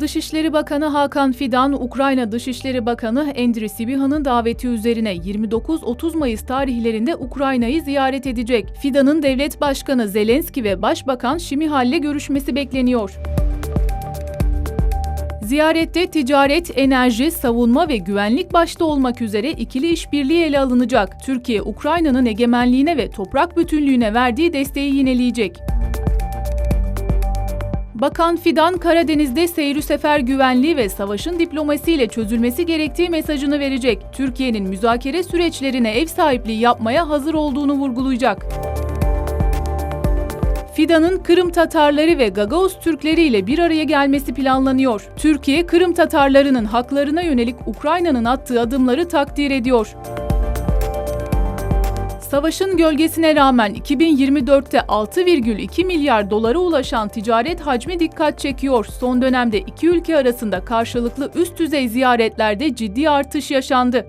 Dışişleri Bakanı Hakan Fidan, Ukrayna Dışişleri Bakanı Andriy Sibiha'nın daveti üzerine 29-30 Mayıs tarihlerinde Ukrayna'yı ziyaret edecek. Fidan'ın devlet başkanı Zelenski ve Başbakan Şimihal'le görüşmesi bekleniyor. Ziyarette ticaret, enerji, savunma ve güvenlik başta olmak üzere ikili işbirliği ele alınacak. Türkiye, Ukrayna'nın egemenliğine ve toprak bütünlüğüne verdiği desteği yineleyecek. Bakan Fidan, Karadeniz'de seyri sefer güvenliği ve savaşın diplomasiyle çözülmesi gerektiği mesajını verecek. Türkiye'nin müzakere süreçlerine ev sahipliği yapmaya hazır olduğunu vurgulayacak. Fidan'ın Kırım Tatarları ve Gagavuz Türkleri ile bir araya gelmesi planlanıyor. Türkiye, Kırım Tatarlarının haklarına yönelik Ukrayna'nın attığı adımları takdir ediyor. Savaşın gölgesine rağmen 2024'te 6,2 milyar dolara ulaşan ticaret hacmi dikkat çekiyor. Son dönemde iki ülke arasında karşılıklı üst düzey ziyaretlerde ciddi artış yaşandı.